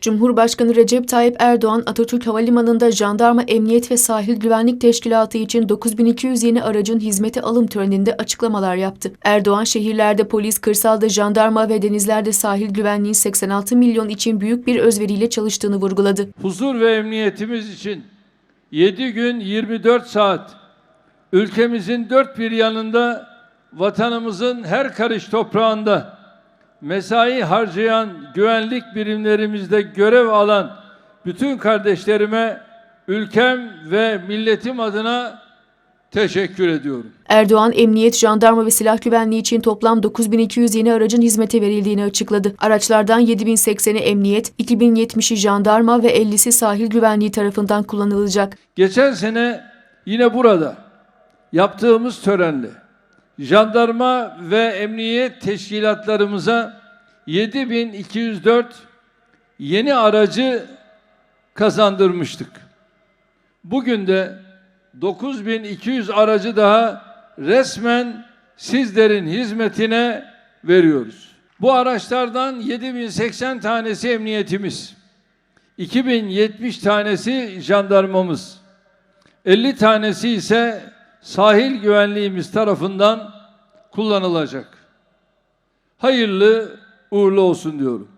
Cumhurbaşkanı Recep Tayyip Erdoğan Atatürk Havalimanı'nda Jandarma Emniyet ve Sahil Güvenlik Teşkilatı için 9200 yeni aracın hizmete alım töreninde açıklamalar yaptı. Erdoğan şehirlerde polis, kırsalda jandarma ve denizlerde sahil güvenliğin 86 milyon için büyük bir özveriyle çalıştığını vurguladı. huzur ve emniyetimiz için 7 gün 24 saat ülkemizin dört bir yanında vatanımızın her karış toprağında mesai harcayan güvenlik birimlerimizde görev alan bütün kardeşlerime ülkem ve milletim adına teşekkür ediyorum. Erdoğan, emniyet, jandarma ve silah güvenliği için toplam 9200 yeni aracın hizmete verildiğini açıkladı. Araçlardan 7080'i emniyet, 2070'i jandarma ve 50'si sahil güvenliği tarafından kullanılacak. Geçen sene yine burada yaptığımız törenle jandarma ve emniyet teşkilatlarımıza 7204 yeni aracı kazandırmıştık. Bugün de 9200 aracı daha resmen sizlerin hizmetine veriyoruz. Bu araçlardan 7080 tanesi emniyetimiz, 2070 tanesi jandarmamız, 50 tanesi ise sahil güvenliğimiz tarafından kullanılacak. Hayırlı uğurlu olsun diyorum.